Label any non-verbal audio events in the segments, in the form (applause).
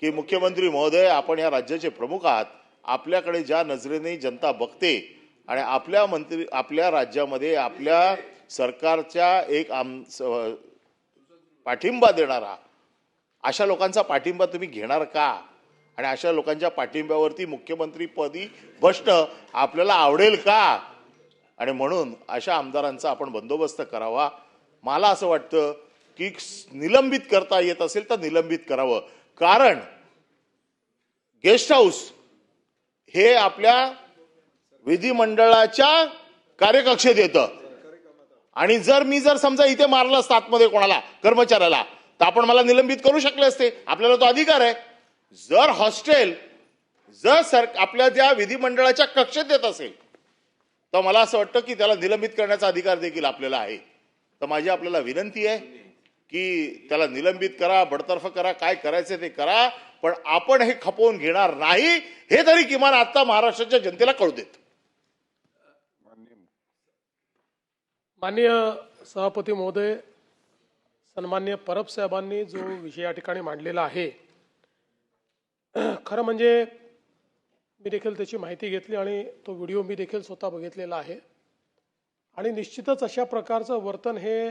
की मुख्यमंत्री महोदय आपण या राज्याचे प्रमुख आहात. आपल्याकडे ज्या नजरेने जनता बघते आणि आपल्या मंत्री आपल्या राज्यामध्ये आपल्या सरकारच्या एक आम पाठिंबा देणारा अशा लोकांचा पाठिंबा तुम्ही घेणार का? आणि अशा लोकांच्या पाठिंब्यावरती मुख्यमंत्रीपदी बसणं आपल्याला आवडेल का? आणि म्हणून अशा आमदारांचा आपण बंदोबस्त करावा. मला असं वाटतं की निलंबित करता येत असेल तर निलंबित करावं. कारण गेस्ट हाऊस हे आपल्या विधिमंडळाच्या कार्यकक्षेत येतं. आणि जर मी जर समजा इथे मारलं असतं आतमध्ये कोणाला कर्मचाऱ्याला तर आपण मला निलंबित करू शकले असते. आपल्याला तो अधिकार आहे. जर हॉस्टेल जर सर आपल्या त्या विधिमंडळाच्या कक्षेत येत असेल तर मला असं वाटतं की त्याला निलंबित करण्याचा अधिकार देखील आपल्याला आहे. तर माझी आपल्याला विनंती आहे की त्याला निलंबित करा बडतर्फ करा काय करायचं ते करा पण आपण हे खपवून घेणार नाही हे तरी किमान आता महाराष्ट्राच्या जनतेला कळू देत. माननीय सभापती महोदय सन्मान्य परब साहेबांनी जो विषय या ठिकाणी मांडलेला आहे खरं म्हणजे मी देखील त्याची माहिती घेतली आणि तो व्हिडिओ मी देखील स्वतः बघितलेला आहे. आणि निश्चितच अशा प्रकारचं वर्तन हे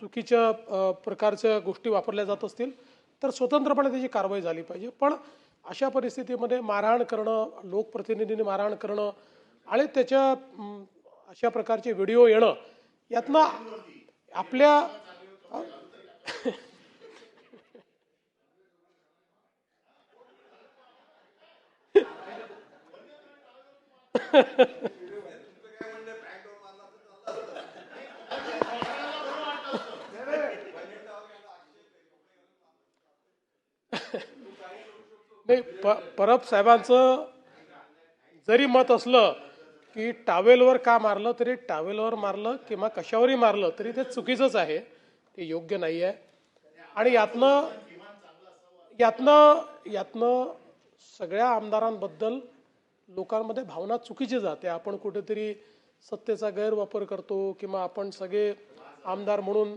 चुकीच्या प्रकारच्या गोष्टी वापरल्या जात असतील तर स्वतंत्रपणे त्याची कारवाई झाली पाहिजे. पण अशा परिस्थितीमध्ये मारहाण करणं लोकप्रतिनिधींनी मारहाण करणं आणि त्याच्या अशा प्रकारचे व्हिडिओ येणं यातनं आपल्या (laughs) नाही प परब साहेबांचं जरी मत असलं की टावेलवर का मारलं तरी टावेलवर मारलं किंवा कशावरही मारलं तरी ते चुकीचंच आहे. ते योग्य नाही आहे. आणि यातनं यातनं यातनं सगळ्या आमदारांबद्दल लोकांमध्ये भावना चुकीची जाते. आपण कुठेतरी सत्तेचा गैरवापर करतो किंवा आपण सगळे आमदार म्हणून